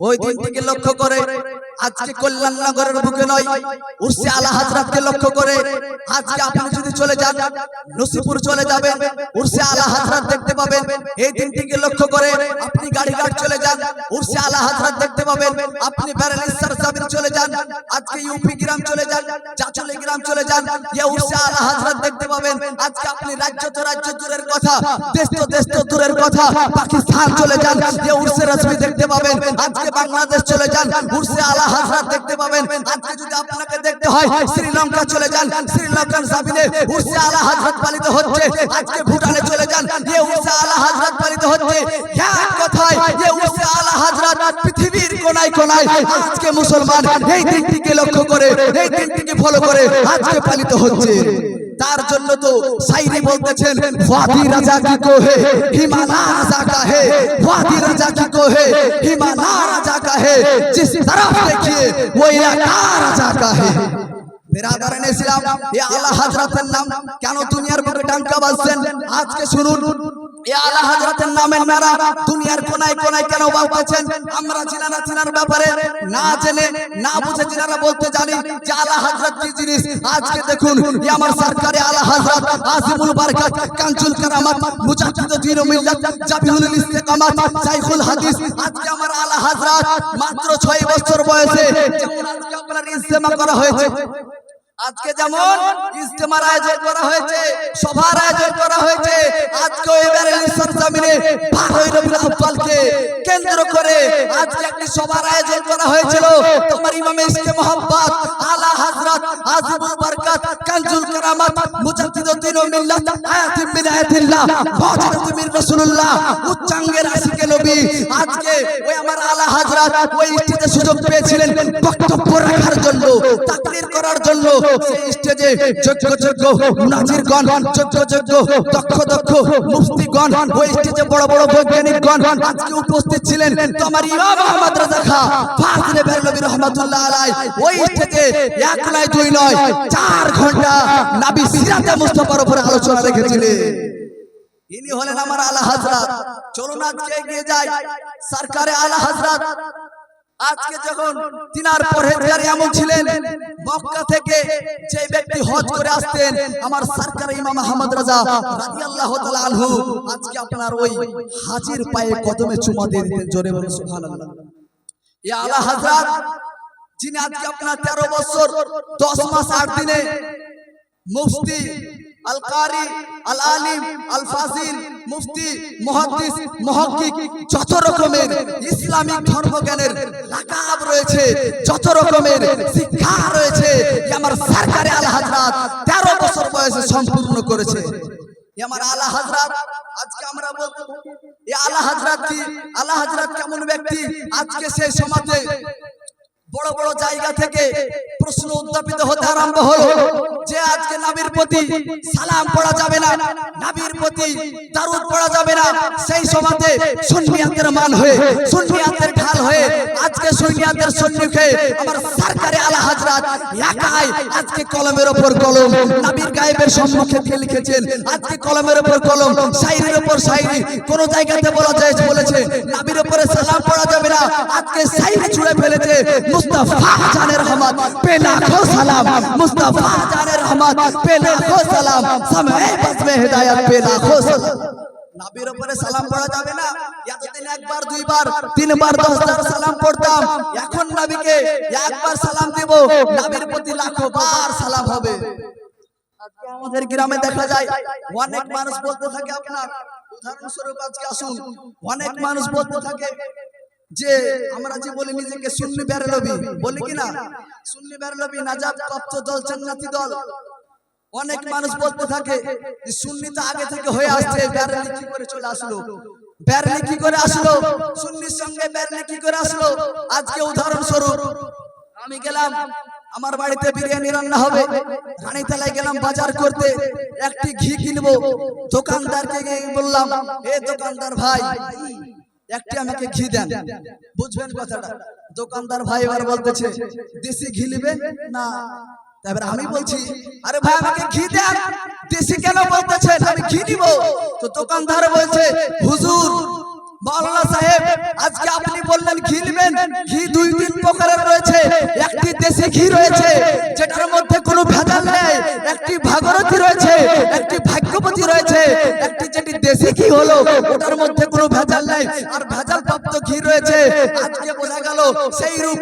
ওই দিন থেকে লক্ষ্য করে, আজকে কল্যাণনগরের বুকে নয়, উর্সি আলা হাজরাতকে লক্ষ্য করে, আজকে আপনি যদি চলে যান, নসিপুর চলে যাবেন, উর্সে আলা হাজরাত দেখতে পাবেন। এই দিনটিকে লক্ষ্য করে, আপনি গাড়িঘাট চলে যান, উর্সে আলা হাজরাত দেখতে পাবেন, আপনি যান আজকে ইউপি গ্রাম চলে যান, চাচলে গ্রাম চলে যান ইয়া উর্সে আলা হযরত দেখতে পাবেন। আজকে আপনি রাজ্য তো রাজ্য দূরের কথা, দেশ তো দেশ তো দূরের কথা, পাকিস্তান চলে যান ইয়া উর্সে দেখতে পাবেন। আজকে বাংলাদেশ চলে যান উর্সে আলা হযরত দেখতে পাবেন। আজকে যদি আপনাকে দেখতে হয়, শ্রীলঙ্কা চলে যান, শ্রীলঙ্কার সাবিনে উর্সে আলা হযরত পালিত হচ্ছে। আজকে ভুটানে চলে যান ইয়ে উর্সে আলা হযরত পালিত হচ্ছে। এক কথায় ইয়ে উর্সে আলা হযরত পৃথিবীর কোনায় কোনায় আজকে মুসলমান এই দিনটিকে লক্ষ্য করে এই দিনটিকে ফলো করে আজকে পালিত হচ্ছে তার জন্য তো সাইরি বলতেছেন ওয়াদি রাজা কি কোহে হিমালা রাজা কা হে ওয়াদি রাজা কি কোহে হিমালা রাজা কা হে जिस तरफ देखिए वो इलाका राजा का है বেরাদারান ইসলাম এ আলা হযরতের নাম কেন দুনিয়ার বুকে ডাঙ্কা বাজছেন আজকে শুনুন এ আলা নারা দুনিয়ার কেন আমরা না না বুঝে জানি যে আলা জিনিস? আজকে দেখুন আমার সরকারে আলা আজকে আমার আলা মাত্র 6 বছর বয়সে যেমন আজকে করা আজকে যেমন ইজতেমার আয়োজন করা হয়েছে, সভার আয়োজন করা হয়েছে লিসান জামিনে 12 রবিউল আউয়ালকে কেন্দ্র করে আজকে একটি সভার করা হয়েছিল। তোমার ইমামে ইসকে মোহাম্মদ আলা হযরত কারামাত মুজাদ্দিদুদ্দিন ও মিল্লাত মুজাদ্দিদ রাসূলুল্লাহ উচ্চাঙ্গের আশিকে নবী। আজকে ওই আমার আলা হযরত ওই স্টেজে সুযোগ পেয়েছিলেন বক্তব্য রাখার জন্য তাকরীর করার জন্য। সেই স্টেজে যোগ্য যোগ্য যোগ্য যোগ্য দক্ষ দক্ষ ওই স্টেজে বড় বড় আজকে উপস্থিত ছিলেন। তো আমার ইমাম আহমদ রাজা খা বেরলবি রহমাতুল্লাহ ওই স্টেজে এক নয়, দুই নয়, চার ঘণ্টা নবী সিরাতে মুস্তাফার উপরে আলোচনা রেখেছিলেন। ইনি হলেন আমার আলা হযরত চলুন আজকে এগিয়ে যাই। সরকারে আলা হযরত আজকে যখন তিনার পরহেজগার এমন ছিলেন, মক্কা থেকে যে ব্যক্তি হজ করে আসতেন, আমার সরকার ইমাম আহমদ রাজা রাদিয়াল্লাহু তাআলা আনহু, আজকে আপনার ওই হাজির পায়ে কদমে চুমা দিয়ে দিতেন, জোরে বলে সুবহানাল্লাহ। ইয়া আলা হযরত যিনি আজকে আপনার 13 বছর 10 মাস 8 দিনে মুফতি আল কারি আল আলিম আল ফাজিল মুফতি মুহাদ্দিস মুহাক্কিক যত রকমের ইসলামিক ধর্মজ্ঞানের লাকাব রয়েছে যত রকমের শিক্ষা রয়েছে আমার সরকারে আল হযরত 13 বছর বয়সে সম্পূর্ণ করেছে। আমার আলা হাজরাত আজকে আমরা বলতে এ আলা হযরত কি? আলা হযরত কেমন ব্যক্তি? আজকে সেই সমাজে বড় বড় জায়গা থেকে প্রশ্ন উত্থাপিত হতে আরম্ভ হলো যে আজকে নবীর প্রতি সালাম পড়া যাবে না, নবীর প্রতি দারুদ পড়া যাবে না। সেই সমাজে সুন্নিয়াতের মান হয়ে, সুন্নিয়াতের ঢাল হয়ে আজকে সুন্নিয়াতের সন্নিখে আমার সরকারে আলা হযরত একাই আজকে কলমের উপর কলম। নাবির গায়েবের সম্মুখে কে লিখেছেন? আজকে কলমের উপর কলম শায়রির উপর শায়রি কোন জায়গাতে বলা যায়, বলেছে, নবীর না আজকে সাইড ছুড়ে ফেলেছে মুস্তাফা জানের রহমত। পেলা খো সালাম। মুস্তাফা জানের রহমত। পেলা খো সালাম। সময় বসবে হেদায়েত। পেলা খো সালাম। উপরে সালাম পড়া যাবে না। এতদিন একবার, দুইবার, তিনবার, দশবার সালাম পড়তাম। এখন একবার সালাম দেব। প্রতি লাখো বার সালাম হবে। আমাদের গ্রামে দেখা যায়, অনেক মানুষ বলতে থাকে আপনার, উদাহরণস্বরূপ আজকে আসুন। অনেক মানুষ বলতে থাকে যে আমরা যে বলি নিজেকে সুন্নি বেরলবি বলি কি না? সুন্নি বেরলবি নাজাত প্রাপ্ত দল, জান্নাতি দল। অনেক মানুষ বলতে থাকে যে সুন্নি তো আগে থেকে হয়ে আসছে বেরলি কি করে চলে আসলো? বেরলি কি করে আসলো? সুন্নির সঙ্গে বেরলি কি করে আসলো? আজকে উদাহরণ স্বরূপ আমি গেলাম, আমার বাড়িতে বিরিয়ানি রান্না হবে। রানীতলায় গেলাম বাজার করতে, একটি ঘি কিনবো। দোকানদারকে গিয়ে বললাম, এ দোকানদার ভাই একটি আমাকে ঘি দেন। বুঝবেন কথাটা? দোকানদার ভাই এবার বলতেছে দেশি ঘি নিবে? না। তারপরে আমি বলছি আরে ভাই আমাকে ঘি দেন। দেশি কেন বলতেছেন? আমি ঘি নিব তো দোকানদার বলছে হুজুর মাওলানা সাহেব আজকে আপনি বললেন ঘি নেবেন। ঘি দুই তিন প্রকারের রয়েছে। একটি দেশি ঘি রয়েছে যেটার মধ্যে কোনো ভেজাল নেই। একটি ভাগরথী রয়েছে একটি ভাগ্যবতী রয়েছে। একটি যেটি দেশি ঘি হলো ওটার মধ্যে রয়েছে আজকে বোঝা গেল সেই রূপ